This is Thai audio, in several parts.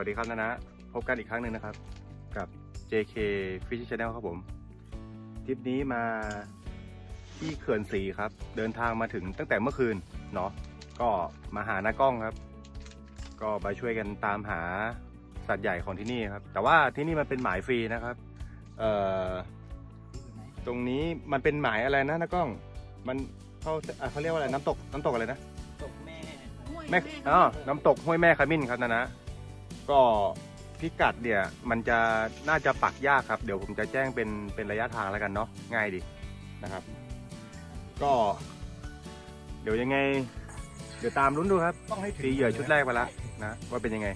สวัสดีครับนะนะพบกันอีกครั้งหนึ่งนะครับ กับ JK Fish Channel ครับผมทริปนี้มาที่เขื่อนสีครับ เดินทางมาถึงตั้งแต่เมื่อคืนเนาะก็มาหาน้ากล้องครับ ก็ไปช่วยกันตามหาสัตว์ใหญ่ของที่นี่ครับ แต่ว่าที่นี่มันเป็นหมายฟรีนะครับเอ่อตรงนี้มันเป็นหมายอะไรนะน้ากล้อง มันเขาอะเขาเรียกว่าอะไรน้ำตกน้ำตกอะไรนะ ตกแม่แม่อ๋อน้ำตกห้วยแม่ขมิ้นครับนะนะ ก็พิกัดเนี่ยมันจะน่าจะปักยากครับ เดี๋ยวผมจะแจ้งเป็นเป็นระยะทางแล้วกันเนาะง่ายดีนะครับ ก็ เดี๋ยวยังไง เดี๋ยวตามลุ้นดูครับต้องให้ถึงตีเหยื่อชุดแรกไปแล้วนะว่าเป็นยังไง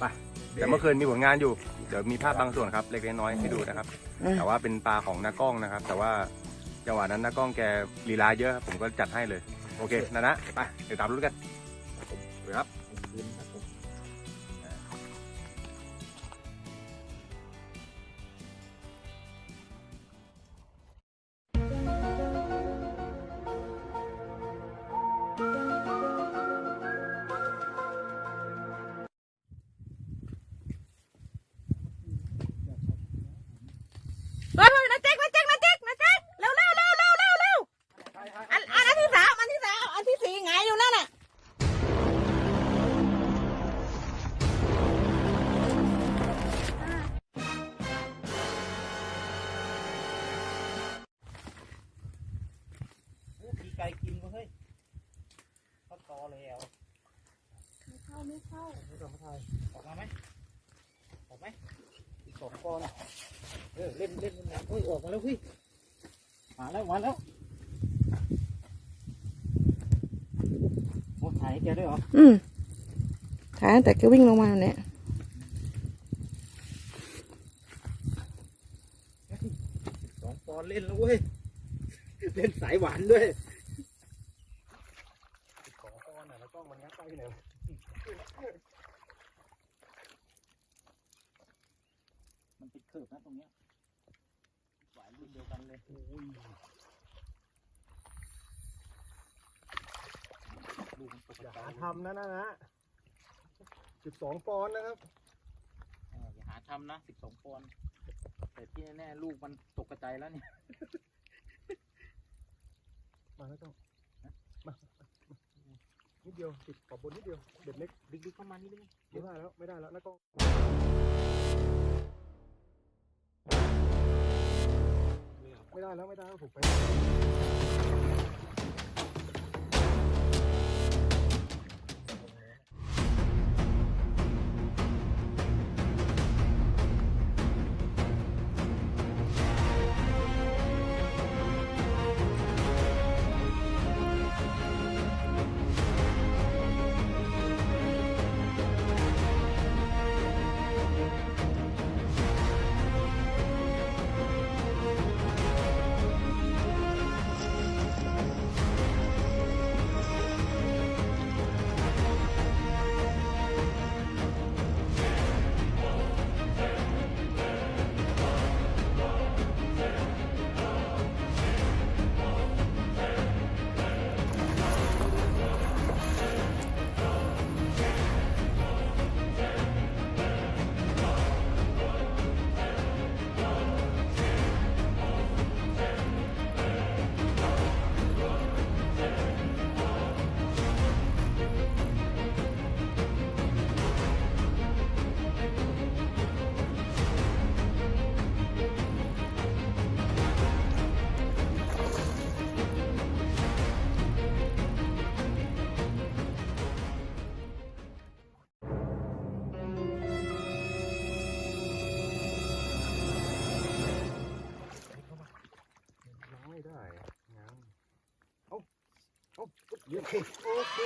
ไปแต่เมื่อคืนมีผลงานอยู่ เดี๋ยวมีภาพบางส่วนครับเล็กๆน้อยๆให้ดูนะครับ แต่ว่าเป็นปลาของนากล้องนะครับ แต่ว่าจังหวะนั้นนากล้องแกลีลาเยอะครับผมก็จัดให้เลย โอเคนะนะไปเดี๋ยวตามลุ้นกัน แล้วพี่มาแล้วมาแล้วโอ้ถ่ายให้แกด้วยเหรออืมถ่ายตั้งแต่แกวิ่งลงมาเนี่ยสองปอนด์เล่นแล้วเว้ย เล่นสายหวานด้วย สองก้อนอะแล้วกล้องมันงัดไปไหน มันเป็นเคิร์ฟนะตรงเนี้ยหวานรุ่นเดียวกันเลยโอ้ยลูกมันตก อย่า ใจ หาทำนะนะนะจุดสองปอนด์นะครับ เอออย่าหาทำนะสิบสองปอนด์แต่ที่แน่ๆลูกมันตกกระจายแล้วเนี่ย มาแล้วต้องมามานิดเดียวติดขอบบนนิดเดียวเด็ดเล็กดึกๆเข้ามานี่ได้ไหมไม่ได้แล้วไม่ได้แล้วนะกล้องไม่ได้แล้วไม่ได้แล้วถูกไป เอาเยี่ยมโอเค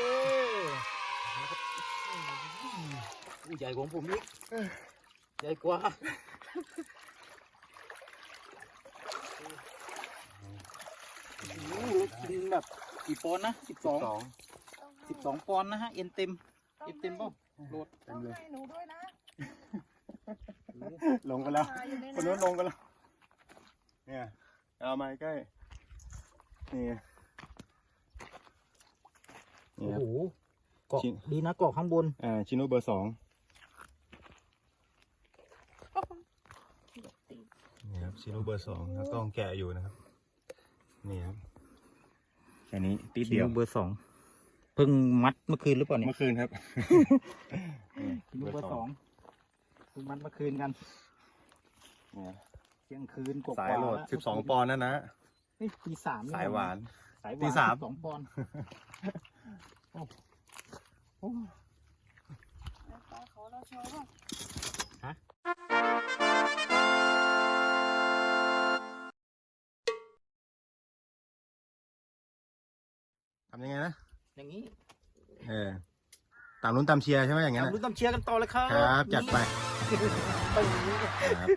อู้ใหญ่กว่าผมอีกใหญ่กว่าโหกินแบบกี่ปอนนะสิบสองสิบสองปอนนะฮะ เอ็นเต็ม เอ็นเต็มปล่าโหลดเต็มเลยหนูด้วยนะ ลงกันแล้ว คนนู้นลงกันแล้ว เนี่ย เอามาใกล้ นี่ โอ้โหเกาะดีนะเกาะข้างบน อ่าชิโนเบอร์สองนี่ครับชิโนเบอร์สองครับกล้องแกะอยู่นะครับ นี่ครับแค่นี้ติดเดียว เบอร์สองเพิ่งมัดเมื่อคืนหรือเปล่าเนี่ยเมื่อคืนครับ เบอร์สองเพิ่งมัดเมื่อคืนกันเที่ยงคืนกว่าสายโหลด 12 ปอนด์นะนะ เฮ้ยตีสามนี่สายหวาน สายหวานตีสาม องปอนด์ โอ้โหขอเราโชว์บ้างทำยังไงนะ อย่างนี้เออตามลุ้นตามเชียร์ใช่ไหมอย่างตานั้มนรุ่นตามเชียร์กันต่อเลยครับครับ จัดไปนี่ครับ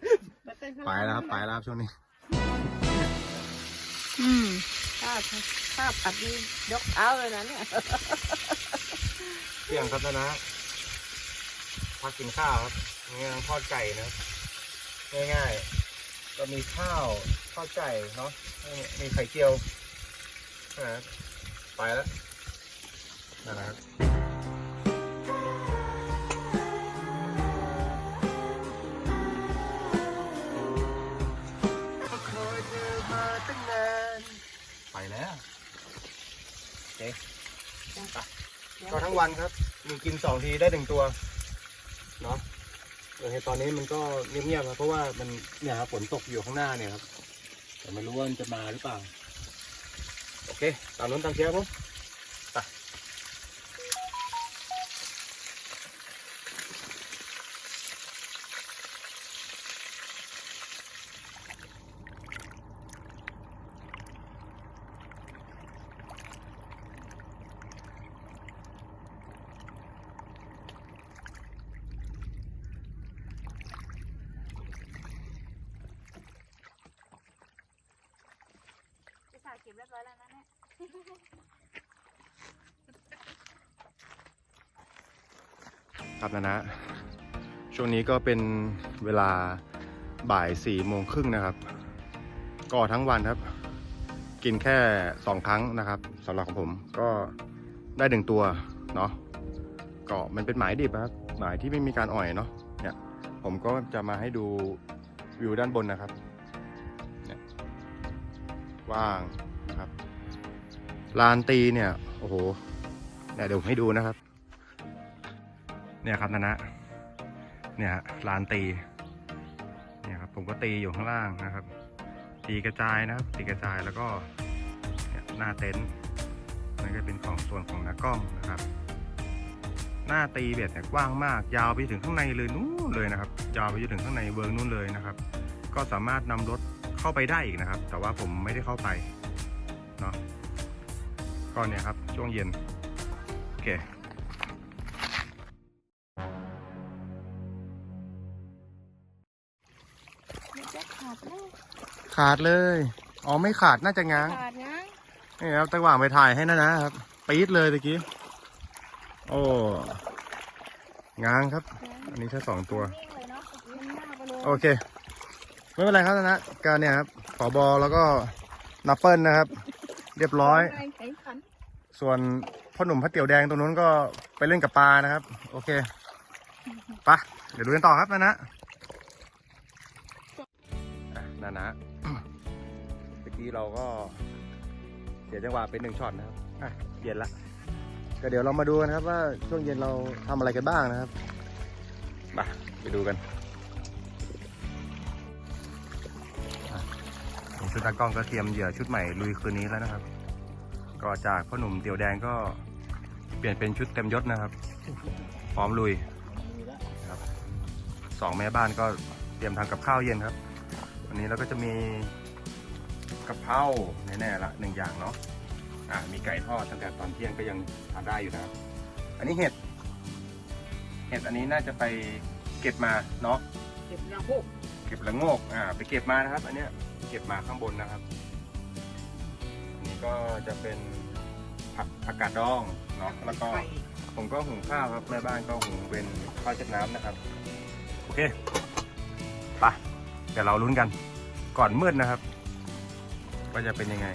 ไปแล้วครับ ไปแล้วครับช่วงนี้ อืม ข้าวผัดนี่ยกเอาเลยนะเนี่ยเที่ยงครับนะนะพักกินข้าวครับนี่ทอดไก่นะง่ายๆก็มีข้าวทอดไก่เนาะมีไข่เจียวนะไปแล้วนั่นนะครับ เคไปก็ทั้งวันครับ มีกินสองทีได้หนึ่งตัว เนาะอย่างในตอนนี้มันก็เงียบๆครับเพราะว่ามันเนี่ยครับฝนตกอยู่ข้างหน้าเนี่ยครับ แต่ไม่รู้ว่ามันจะมาหรือเปล่า โอเค ตามนู้นตามเชียร์ผมไป จะถ่ายเก็บเรียบร้อยแล้วนะเนี่ย ครับนะนะ ช่วงนี้ ก็เป็นเวลาบ่ายสี่โมงครึ่งนะครับ ก็ทั้งวันครับ กินแค่สองครั้งนะครับสำหรับของผมก็ได้หนึ่งตัวเนาะก็มันเป็นหมายดิบครับ หมายที่ไม่มีการอ่อยเนาะเนี่ย ผมก็จะมาให้ดูวิวด้านบนนะครับเนี่ยว่างนะครับลานตีเนี่ย โอ้โหเนี่ยเดี๋ยวให้ดูนะครับ เนี่ยครับนะนะ เนี่ยฮะลานตีเนี่ยครับผมก็ตีอยู่ข้างล่างนะครับ ตีกระจายนะครับ ตีกระจายแล้วก็เนี่ยหน้าเต็นท์นั่นก็เป็นของส่วนของนักกล้องนะครับ หน้าตีเบ็ดเนี่ยกว้างมาก ยาวไปถึงข้างในเลยนู้นเลยนะครับ ยาวไปจนถึงข้างในเวิร์กนู้นเลยนะครับ ก็สามารถนำรถเข้าไปได้อีกนะครับ แต่ว่าผมไม่ได้เข้าไปเนาะก็เนี่ยครับช่วงเย็นโอเค ขาดเลย อ๋อไม่ขาดน่าจะง้างขาดนะนี่ครับตะหว่างไปถ่ายให้นะนะครับปี๊ดเลยตะกี้ โอ้ง้างครับ อันนี้แค่สองตัว นิ่งเลยเนาะยืนหน้าไปเลยโอเค ไม่เป็นไรครับนะนะก็เนี่ยครับขอบอแล้วก็นับเปิลนะครับ เรียบร้อยแรงแข็งขันส่วนพ่อหนุ่มพระเตี๋ยวแดงตรงนู้นก็ไปเล่นกับปลานะครับ โอเคไปะเดี๋ยวดูกันต่อครับนะนะอะ เมื่อกี้เราก็เสียจังหวะเป็นหนึ่งช็อตนะครับอะเย็นละก็เดี๋ยวเรามาดูกันครับว่าช่วงเย็นเราทำอะไรกันบ้างนะครับมาไปดูกันอะผมชุดตากล้องก็เตรียมเหยื่อชุดใหม่ลุยคืนนี้แล้วนะครับ ก็จากพ่อหนุ่มเตียวแดงก็เปลี่ยนเป็นชุดเต็มยศนะครับ พร้อมลุยครับสองแม่บ้านก็เตรียมทำกับข้าวเย็นครับ วันนี้เราก็จะมี กะเพราแน่ๆละหนึ่งอย่างเนาะอะมีไก่ทอดตั้งแต่ตอนเที่ยงก็ยังทานได้อยู่นะครับ อันนี้เห็ด เห็ดอันนี้น่าจะไปเก็บมาเนาะเก็บยางพวกเก็บละโงกอ่าไปเก็บมานะครับ อันเนี้ยเก็บมาข้างบนนะครับอันนี้ก็จะเป็นผักผักกาดดองเนาะแล้วก็ไข่ผมก็หุงข้าวครับแม่บ้านก็หุงเป็นข้าวเช็ดน้ำนะครับ โอเคไปเดี๋ยวเราลุ้นกัน ก่อนมืดนะครับว่า จะเป็นยังไง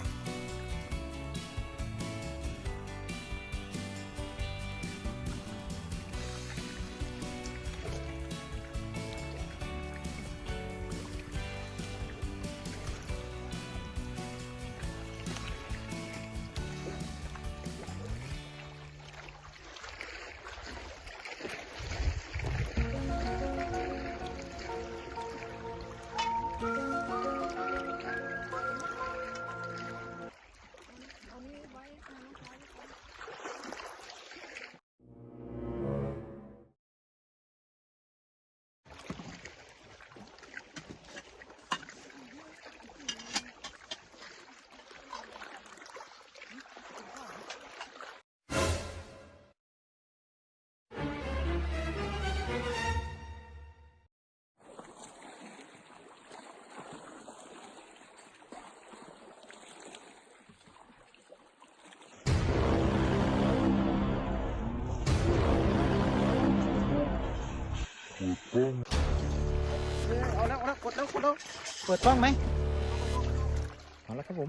เอาแล้วเอาแล้วกดแล้วกดแล้วเปิดกล้องไหมเอาแล้วครับผม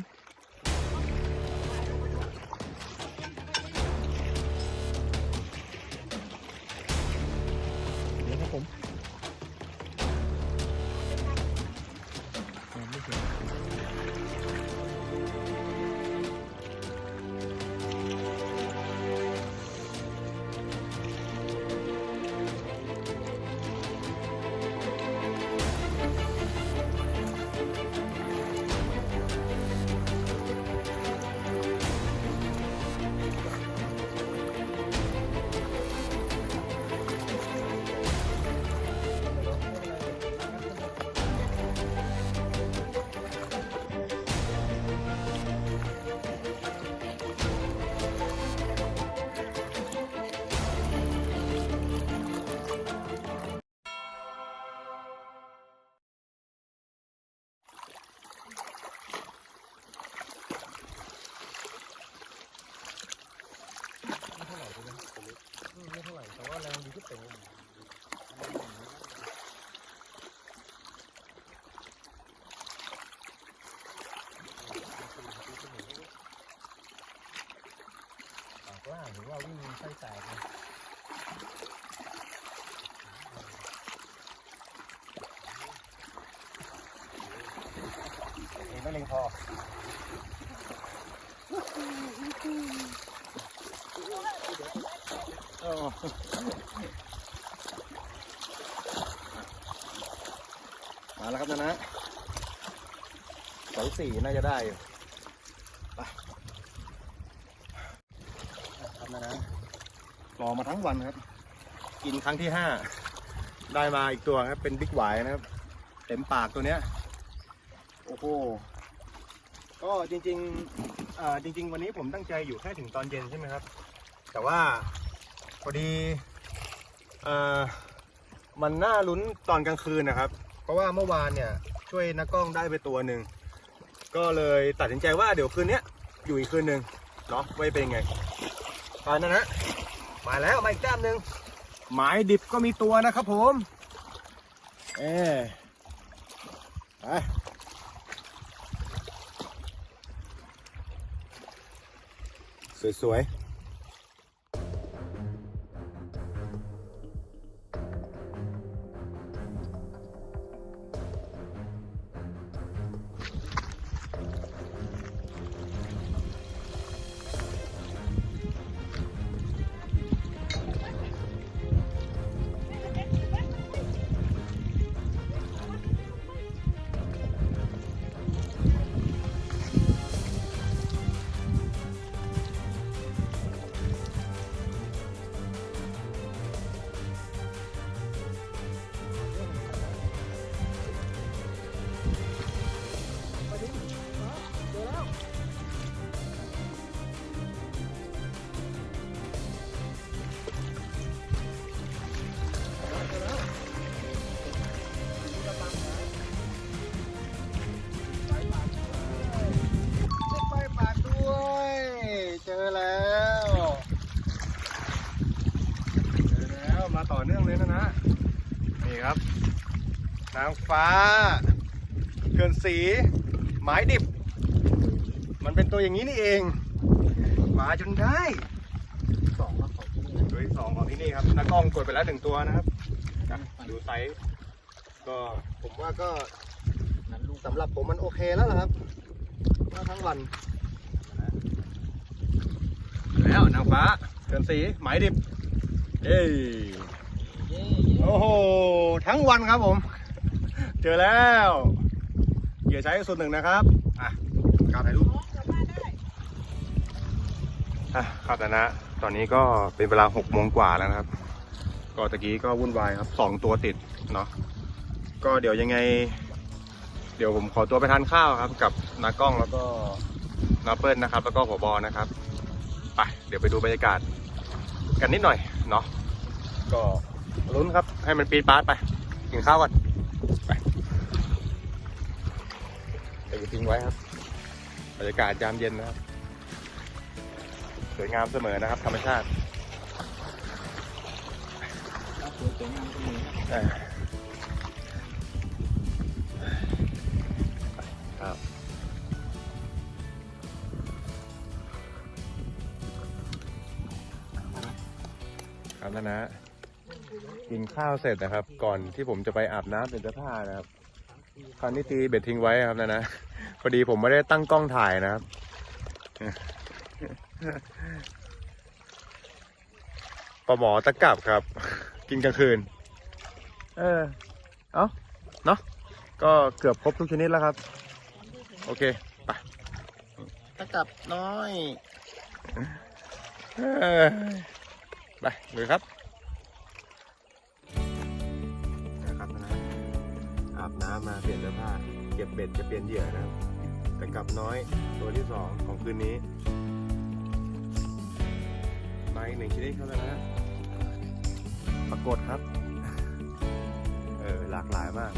กล่าหรือว่าวิ่งไส้แตกนะเองไม่เล็งพอ มาแล้วครับนะนะสองสี่น่าจะได้อยู่ไปครับนะนะรอมาทั้งวันครับ กินครั้งที่ห้าได้มาอีกตัวครับ เป็นบิ๊กหวายนะครับ เต็มปากตัวเนี้ย โอ้โห ก็จริงๆอ่อจริง ๆ วันนี้ผมตั้งใจอยู่แค่ถึงตอนเย็นใช่ไหมครับ แต่ว่า พอดีอมันน่าลุ้นตอนกลางคืนนะครับ เพราะว่าเมื่อวานเนี่ยช่วยนักกล้องได้ไปตัวหนึ่งก็เลยตัดสินใจว่าเดี๋ยวคืนนี้อยู่อีกคืนหนึ่งเนาะไว้เป็นยังไงตอนนั้นนะมาแล้วมาอีกแต้มหนึ่งหมายดิบก็มีตัวนะครับผมเออไปสวยางฟ้าเกินสี หมายดิบ มันเป็นตัวอย่างนี้นี่เอง มาจนได้สองครับของที่นี่นะตัวที่สองของที่นี่ครับนักกล้องกดไปแล้วหนึ่งตัวนะครับอะดูไซส์ก็ผมว่าก็นั้นลูกสำหรับผมมันโอเคแล้วล่ะครับว่าทั้งวันแล้วนางฟ้าเกินสีหมายดิบเอ้ยโอ้โห ทั้งวันครับผม เจอแล้วเหยื่อใช้สุดหนึ่งนะครับอะกาวถ่ายรูปอะครับนะตอนนี้ก็เป็นเวลาหกโมงกว่าแล้วนะครับ ก็ตะกี้ก็วุ่นวายครับสองตัวติดเนาะก็เดี๋ยวยังไง เดี๋ยวผมขอตัวไปทานข้าวครับ กับนากล้องแล้วก็นาเปิลนะครับ แล้วก็หัวบอนะครับไปเดี๋ยวไปดูบรรยากาศกันนิดหน่อยเนาะก็ลุ้นครับให้มันปีดปาร์ตไปกินข้าวก่อน ไป เดี๋ยวทิ้งไว้ครับบรรยากาศยามเย็นนะครับ สวยงามเสมอนะครับ ธรรมชาติครับครับครับนะนะกินข้าวเสร็จนะครับ ก่อนที่ผมจะไปอาบน้ำเป็นเสื้อผ้านะครับคราวนี้ตีเบ็ดทิ้งไว้ครับนะนะ พอดีผมไม่ได้ตั้งกล้องถ่ายนะครับ ปลาหมอตะกลับครับ กินกลางคืน เออ เอาเนาะ ก็เกือบครบทุกชนิดแล้วครับ โอเค ไป ตะกลับน้อย เออไปเลยครับนะครับนะอาบน้ำมาเปลี่ยนเสื้อผ้า เก็บเบ็ดจะเปลี่ยนเหยื่อนะครับ แต่กลับน้อยตัวที่สองของคืนนี้มาอีกหนึ่งชนิดครับนะปรากฏครับ เออหลากหลายมาก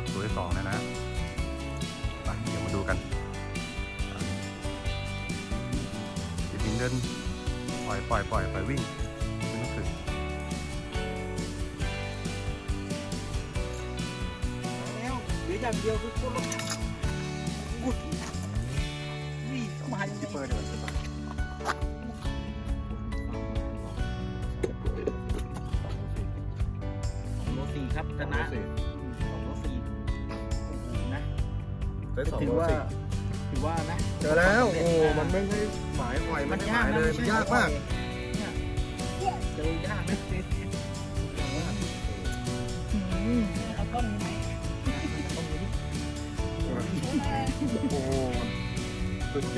มาแล้วครับตัวที่สองนะนะไปเดี๋ยวมาดูกันเดี๋ยวบินเดินปล่อยปล่อยปล่อยปล่อยวิ่งไม่ต้องถึงแล้วเหลืออย่างเดียวคือคนล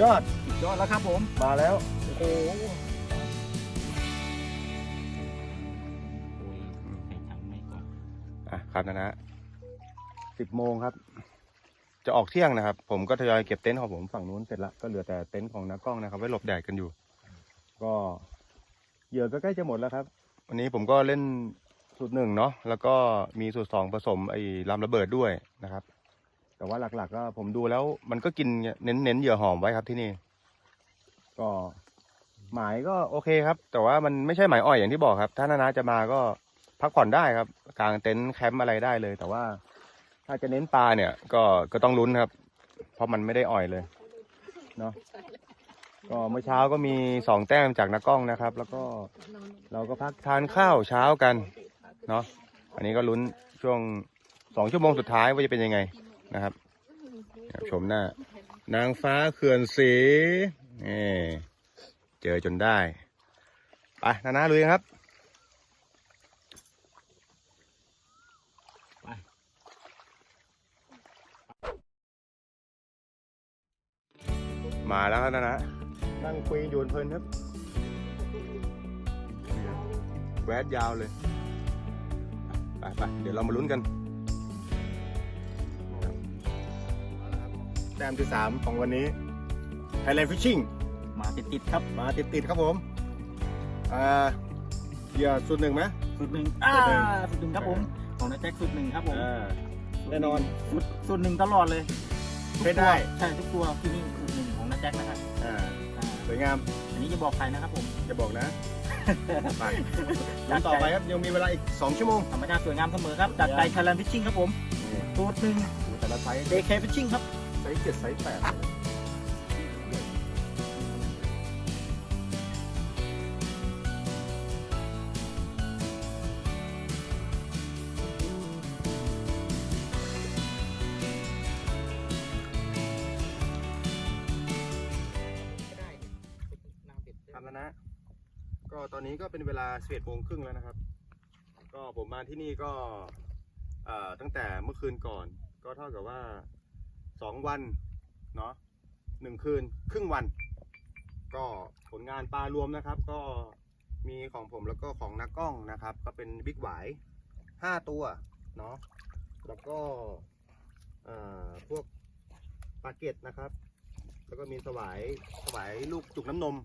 ยอดสุดยอดแล้วครับผม มาแล้ว โอ้โหใส่ถังไม่ก่อนอะครับนะนะสิบโมงครับ จะออกเที่ยงนะครับ ผมก็ทยอยเก็บเต็นท์ของผมฝั่งนู้นเสร็จละก็เหลือแต่เต็นท์ของนักกล้องนะครับ ไว้หลบแดดกันอยู่ ก็เหยื่อก็ใกล้จะหมดแล้วครับ วันนี้ผมก็เล่นสูตรหนึ่งเนาะแล้วก็มีสูตรสองผสมไอ้ลำระเบิดด้วยนะครับ แต่ว่าหลักๆก็ผมดูแล้วมันก็กินเน้นเน้นๆเหยื่อหอมไว้ครับที่นี่ ก็หมายก็โอเคครับ แต่ว่ามันไม่ใช่หมายอ่อยอย่างที่บอกครับ ถ้านานาจะมาก็พักผ่อนได้ครับกางเต็นท์แคมป์อะไรได้เลย แต่ว่าถ้าจะเน้นปลาเนี่ย ก็ก็ต้องลุ้นครับ เพราะมันไม่ได้อ่อยเลยเนาะก็เมื่อเช้าก็มีสองแต้มจากนักกล้องนะครับ แล้วก็เราก็พักทานข้าวเช้ากันเนาะอันนี้ก็ลุ้นช่วงสองชั่วโมงสุดท้ายว่าจะเป็นยังไง นะครับชมหน้า นางฟ้าเขื่อนสีนี่เจอจนได้ไปนานาลุยครับมาแล้วครับนะนะนั่งคุยโยนเพลินครับแวดยาวเลย ไปไปเดี๋ยวเรามาลุ้นกัน ต้มที่สามของวันนี้ Thailand Fishing มาติดๆครับมาติดๆครับผมอ่าเหยื่อสุดหนึ่งไหม สุดหนึ่งอ่าสุดหนึ่งสุดหนึ่งครับผมของนายแจ็คสุดหนึ่งครับผมอ่า แน่นอน สุดสุดหนึ่งตลอดเลยเพชรได้ ใช่ทุกตัวที่นี่สุดหนึ่งของนายแจ็คนะครับอ่าอ่าสวยงามอันนี้จะบอกใครนะครับผมจะบอกนะไปลุ้นต่อไปครับยังมีเวลาอีก 2 ชั่วโมงธรรมชาติสวยงามเสมอครับจากใจไทยแลนด์ฟิชชิ่งครับผมนี่สูตรหนึ่งดูแต่ละไซส์ JK Fishing ครับไซส์ เจ็ดไซส์แปดทำแล้วนะ ก็ตอนนี้ก็เป็นเวลา11โมงครึ่งแล้วนะครับ ก็ผมมาที่นี่ก็ตั้งแต่เมื่อคืนก่อน ก็เท่ากับว่า สองวันเนาะหนึ่งคืนครึ่งวัน ก็ผลงานปลารวมนะครับ ก็มีของผมแล้วก็ของนักกล้องนะครับ ก็เป็นบิ๊กหวายห้าตัวเนาะแล้วก็เอ่อพวกปลาเก็ตนะครับ แล้วก็มีสวายสวายลูกจุกน้ำนม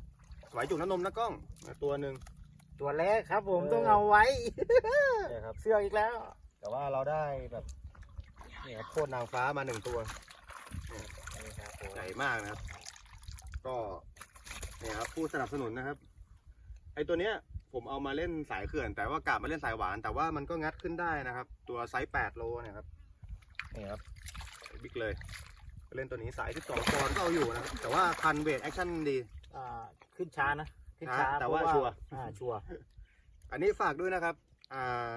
สวายจุกน้ำนมนักกล้องตัวหนึ่งตัวแรกครับ ผมเออต้องเอาไว้เนี่ยครับเสื้ออีกแล้ว แต่ว่าเราได้แบบเนี่ยครับโคตรนางฟ้ามาหนึ่งตัวนี่ครับผม ใหญ่มากนะครับ ก็เนี่ยครับผู้สนับสนุนนะครับ ไอตัวเนี้ย ผมเอามาเล่นสายเขื่อน แต่ว่ากาบมาเล่นสายหวาน แต่ว่ามันก็งัดขึ้นได้นะครับ ตัวไซส์8โลเนี่ยครับนี่ครับบิ๊กเลยเล่นตัวนี้สาย12ปอนด์ก็เอาอยู่นะครับแต่ว่าคันเวทแอคชั่นดีอ่าขึ้นช้านะขึ้นช้าช้าแต่ว่าเพะชัวร์อ่าชัวร์อันนี้ฝากด้วยนะครับอ่า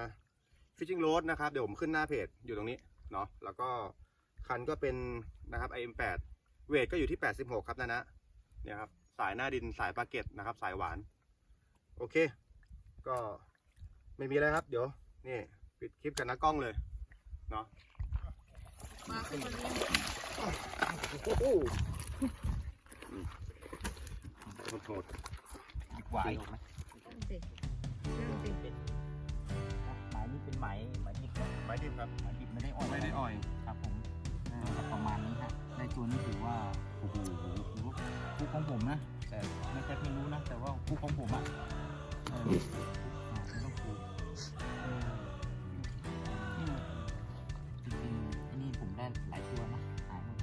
fishing road นะครับ เดี๋ยวผมขึ้นหน้าเพจอยู่ตรงนี้เนาะแล้วก็คันก็เป็นนะครับ IM8 เวทก็อยู่ที่ 86 ครับนะนะเนี่ยครับสายหน้าดินสายปลาเก็ตนะครับ สายหวาน โอเค ก็ไม่มีอะไรครับ เดี๋ยวนี่ปิดคลิปกันนะกล้องเลยเนาะมาคุณคนนี้โอ้โหอืมโหดหวายต้องสิต้องสิเป็นหมายนี้เป็นหมายหมายดิบนะไม้ดิบครับหมายดิบไม่ได้อ่อยไม่ได้อ่อยครับผม อ่าก็ประมาณนี้ฮะได้ตัวนี้ถือว่าโอ้โหถือว่าคู่ของผมนะ แต่ไม่ใช่ไม่รู้นะ แต่ว่าคู่ของผมอะเอออ่าไม่ต้องคู่เออนี่จริงๆไอ้นี่ผมได้หลายตัวนะหายหมด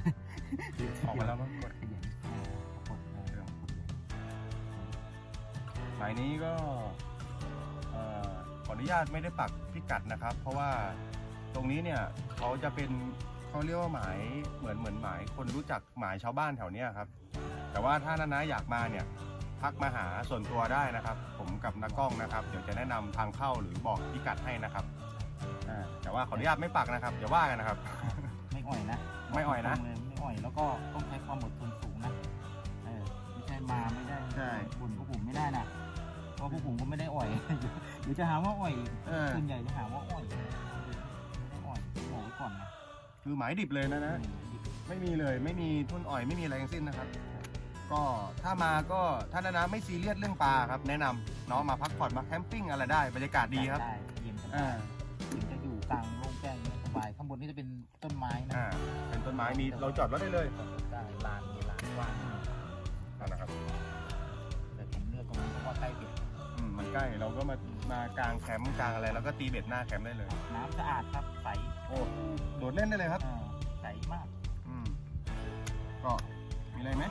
ออกมาแล้วมั้งกดขยันเออขอบคุณเออขอบคุณหมายนี้ก็เอ่อขออนุญาตไม่ได้ปักพิกัดนะครับ เพราะว่าตรงนี้เนี่ยเขาจะเป็น เขาเรียกว่าหมายเหมือนเหมือนหมายคนรู้จักหมายชาวบ้านแถวเนี้ยครับ แต่ว่าถ้านานาอยากมาเนี่ยทักมาหาส่วนตัวได้นะครับ ผมกับนักกล้องนะครับ เดี๋ยวจะแนะนำทางเข้าหรือบอกพิกัดให้นะครับอ่าแต่ว่าขออนุญาตไม่ปักนะครับอย่าว่ากันนะครับ ไม่อ่อยนะไม่อ่อยนะบกตรงๆเลยไม่อ่อยแล้วก็ต้องใช้ความอดทนสูงนะเออไม่ใช่มาไม่ได้ใช่ บ่นพวกผมไม่ได้นะเพราะพวกผมก็ไม่ได้อ่อย เดี๋ยวจะหาว่าอ่อยเออส่วนใหญ่จะหาว่าอ่อยไม่ได้อ่อยบอกไว้ก่อนนะ คือหมายดิบเลยนะนะอืมไม่มีเลยไม่มีทุนอ่อยไม่มีอะไรทั้งสิ้นนะครับ ก็ถ้ามาก็ถ้านานาไม่ซีเรียสเรื่องปลาครับ แนะนำเนาะมาพักผ่อนมาแคมปิ้งอะไรได้บรรยากาศดีครับได้เย็นสบาอ่ายเย็นจะอยู่กลางโล่งแจ้งเย็นสบายข้างบนนี่จะเป็นต้นไม้นะอ่าเป็นต้นไม้มีเราจอดรถได้เลยได้ลานมีลานกว้างนั่นนะครับแต่ผมเลือกตรงนี้เพราะว่าใกล้เบ็ดอืมมันใกล้เราก็มามากางแคมป์กางอะไรแล้วก็ตีเบ็ดหน้าแคมป์ได้เลย น้ำสะอาดครับใส โอ้โดดเล่นได้เลยครับเออใสมากอืมก็มีอะไรไหม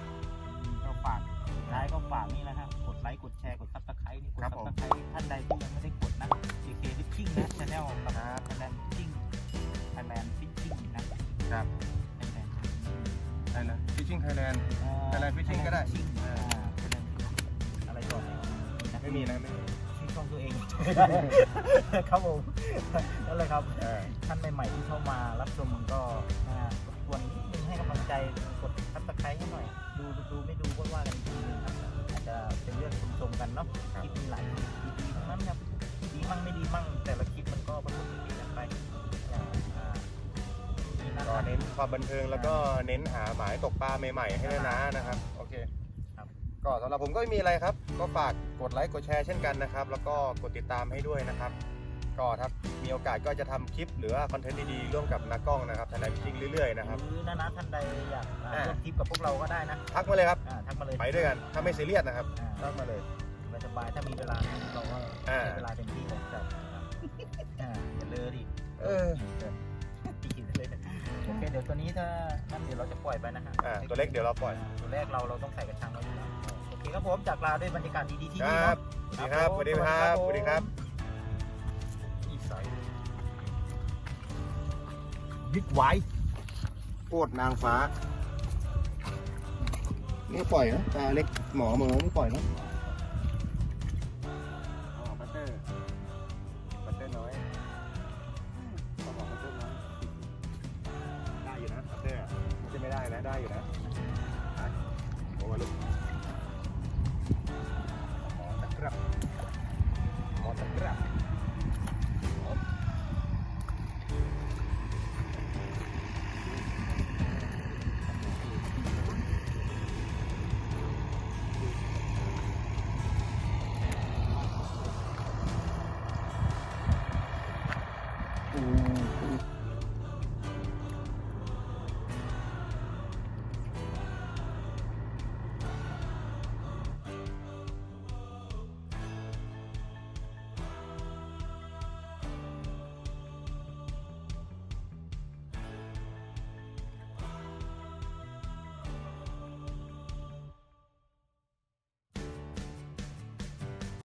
ก็ฝากสุดท้ายก็ฝากนี่แหละครับกดไลค์กดแชร์กดซับสไครต์นี่กดครับซับผม สไครต์ท่านใดที่ยังไม่ได้กดนะ JK Fishing นะช anel กับ Thailand Fishing Thailand Fishing นะ ครับ Thailand Fishing ได้นะ Fishing Thailand เอ่อ Thailand Fishing ก็ได้ Fishing อ่า Thailand Fishing อะไรก่อนเนี่ยไม่มีนะไม่มี ชื่อช่องตัวเองครับผมนั่นเลยครับอ่าท่านใหม่ๆที่เข้ามารับชมมันก็อ่ารบกวนนิดนึงให้กำลังใจกดซับสไครต์ให้หน่อย ดูดูไม่ดูก็ว่ากันอีกทีนึงครับอาจจะเป็นเรื่องชมชมๆกันเนาะคลิปมีหลายคลิปดีๆทั้งนั้นครับดีมั่งไม่ดีมั่งแต่ละคลิปมันก็ประสบผลกันไปอย่างอ่ามีนะคก็รับเน้นความบันเทิงแล้วก็เน้นหาหมายตกปลาใหม่ๆให้นานานะครับ โอเคครับ ก็สำหรับผมก็ไม่มีอะไรครับ ก็ฝากกดไลค์กดแชร์เช่นกันนะครับ แล้วก็กดติดตามให้ด้วยนะครับ ก็ครับมีโอกาสก็จะทำคลิปหรือว่าคอนเทนต์ดีๆร่วมกับนักกล้องนะครับทนายพิชิงเรื่อยๆนะครับหรือนะนะท่านใดอยากอ่าอ่าร่วมทริปกับพวกเราก็ได้นะทักมาเลยครับ อ่าทักมาเลยไปด้วยกันถ้าไม่ซีเรียสนะครับอ่าทักมาเลย สบายๆถ้ามีเวลาเราก็อ่า ใช้เวลาเต็มที่เลยครับอ่าอย่าเลยดิ เออตีเลยโอเคเดี๋ยวตัวนี้ถ้านั่นเดี๋ยวเราจะปล่อยไปนะฮะอ่าตัวเล็กเดี๋ยวเราปล่อย ตัวแรกเราเราต้องใส่กระชังไว้อยู่แล้วโอ เคครับผมจากลาด้วยบรรยากาศดีๆที่คนี่รัเนาะบสวัสดีครับสวัสดีครับสวัสดีครับอีสายบิ๊กไวโคตรนางฟ้านี่ปล่อยนะตาเล็กหมอหมอไม่ปล่อยนะอ๋อปัตเตอร์ปัตเตอร์น้อยต้องบอกปัตเตอร์น้อยได้อยู่นะปัตเตอร์ไม่ใช่ไม่ได้นะได้อยู่นะ